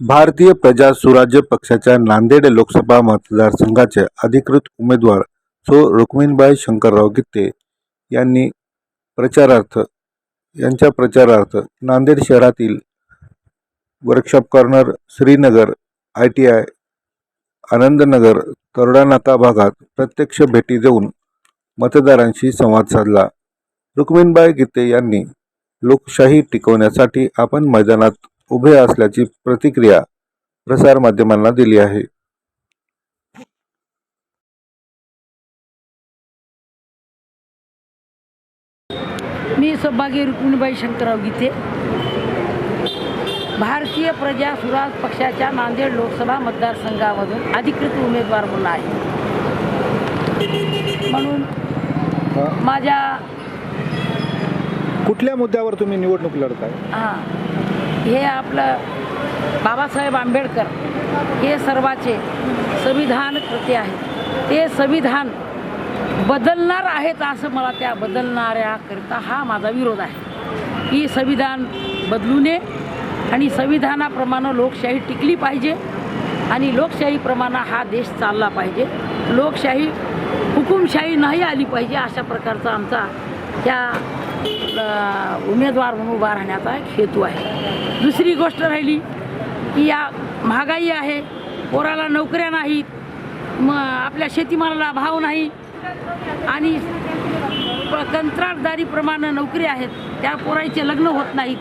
भारतीय प्रजा सुराज्य पक्षाच्या नांदेड लोकसभा मतदारसंघाचे अधिकृत उमेदवार सो रुक्मिणबाई शंकरराव गित्ते यांनी प्रचारार्थ यांच्या प्रचारार्थ नांदेड शहरातील workshop corner Shrinagar I T I Anandnagar Tarodanaka भागात प्रत्यक्ष भेटी देऊन मतदारांशी संवाद साधला. रुक्मिणबाई गित्ते यांनी लोकशाही टिकवण्यासाठी आपण मैदानात उभे असल्याची प्रतिक्रिया प्रसारमाध्यमांना दिली आहे. मी सौभाग्य रुक्मिणीबाई शंकरराव गीते. भारतीय प्रजा सुराज पक्षाच्या नांदेड लोकसभा मतदारसंघामधून अधिकृत उमेदवार म्हणून आहे. म्हणून माझ्या कुठल्या मुद्द्यावर तुम्ही निवडणूक लढताय? हां. हे आपलं बाबासाहेब आंबेडकर हे सर्वाचे संविधान कृती आहे. ते संविधान बदलणार आहेत असं मला त्या बदलणाऱ्याकरिता हा माझा विरोध आहे. की संविधान बदलू नये आणि संविधानाप्रमाणे लोकशाही टिकली पाहिजे आणि लोकशाहीप्रमाणे हा देश चालला पाहिजे. लोकशाही हुकुमशाही नाही आली पाहिजे अशा प्रकारचा आमचा त्या उमेदवार म्हणून उभा राहण्याचा एक हेतू आहे. दुसरी गोष्ट राहिली की या महागाई आहे पोराला नोकऱ्या नाहीत मग आपल्या शेतीमालाला भाव नाही आणि कंत्राटदारीप्रमाणं कंत्राटदारीप्रमाणे नोकरी आहेत त्या पोराचे लग्न होत नाहीत.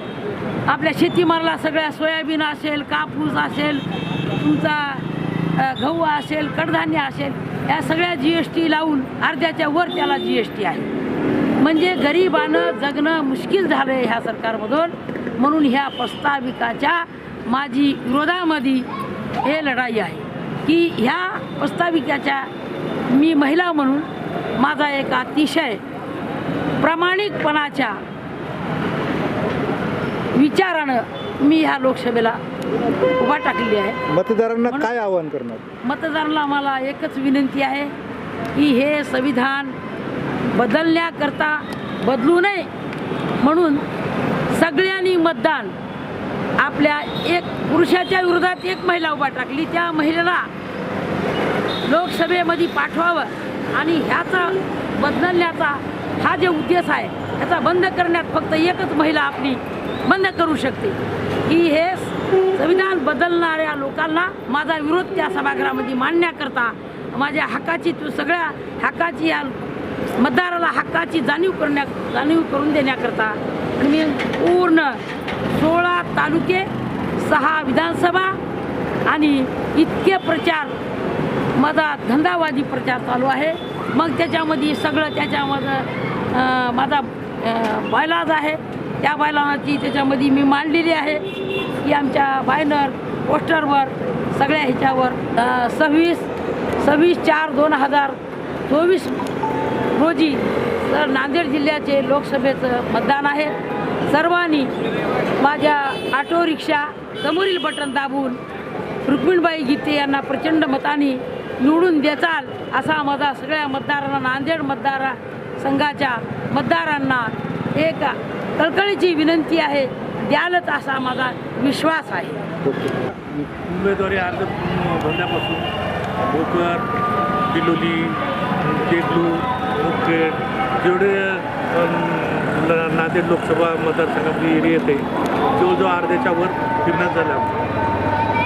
आपल्या शेतीमालाला सगळ्या सोयाबीन असेल कापूस असेल तुमचा गहू असेल कडधान्य असेल या सगळ्या जी एस टी लावून अर्ध्याच्या वर त्याला जी एस टी आहे. म्हणजे गरिबानं जगणं मुश्किल झालं आहे ह्या सरकारमधून. म्हणून ह्या प्रस्ताविकाच्या माझी विरोधामध्ये हे लढाई आहे. की ह्या प्रस्ताविकाच्या मी महिला म्हणून माझा एक अतिशय प्रामाणिकपणाच्या विचारानं मी ह्या लोकसभेला उभा टाकलेली आहे. मतदारांना काय आवाहन करणार? मतदारांना मला एकच विनंती आहे की हे संविधान बदलण्याकरता बदलू नये म्हणून सगळ्यांनी मतदान आपल्या एक पुरुषाच्या विरोधात एक महिला उभा टाकली. त्या महिलेला लोकसभेमध्ये पाठवावं आणि ह्याचा बदलण्याचा हा जे उद्देश आहे ह्याचा बंद करण्यात फक्त एकच महिला आपली बंद करू शकते. की हे संविधान बदलणाऱ्या लोकांना माझा विरोध त्या सभागृहामध्ये मांडण्याकरता माझ्या हक्काची तू सगळ्या हक्काची या मतदाराला हक्काची जाणीव करण्या जाणीव करून देण्याकरता मी पूर्ण सोळा तालुके सहा विधानसभा आणि इतके प्रचार माझा धंदावादी प्रचार चालू आहे. मग त्याच्यामध्ये सगळं त्याच्यामध्ये माझा बायलाज आहे. त्या बायलानाची त्याच्यामध्ये मी मांडलेली आहे. की आमच्या बायनर पोस्टरवर सगळ्या ह्याच्यावर सव्वीस सव्वीस चार दोन हजार चोवीस रोजी तर नांदेड जिल्ह्याचे लोकसभेचं मतदान आहे. सर्वांनी माझ्या ऑटो रिक्षा समोरील बटन दाबून रुक्मिणबाई गीते यांना प्रचंड मताने निवडून देचाल असा माझा सगळ्या मतदारांना नांदेड मतदार संघाच्या मतदारांना एक कळकळीची विनंती आहे. द्यालच असा माझा विश्वास आहे. उमेदवारी अर्ज भरल्यापासून भोकर बिलोली देगलू मुखेड जेवढे नांदेड लोकसभा मतदारसंघातली एरिया येते जवळजवळ अर्ध्याच्या वर फिरणं झालं.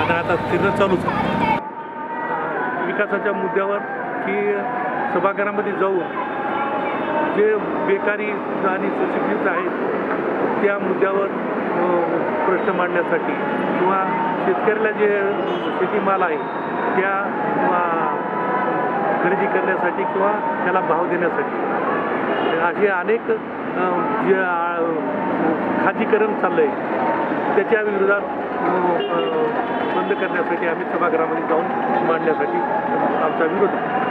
आणि आता फिरणं चालूच विकासाच्या मुद्द्यावर की सभागृहामध्ये जाऊन जे बेकारी आणि सुशिक्षित आहेत त्या मुद्द्यावर प्रश्न मांडण्यासाठी किंवा शेतकऱ्याला जे शेतीमाल आहे त्या खरेदी करण्यासाठी किंवा त्याला भाव देण्यासाठी. असे अनेक जे आ, खाजगीकरण चाललं आहे त्याच्या विरोधात बंद करण्यासाठी आम्ही सभागृहामध्ये जाऊन मांडण्यासाठी आमचा विरोध आहे.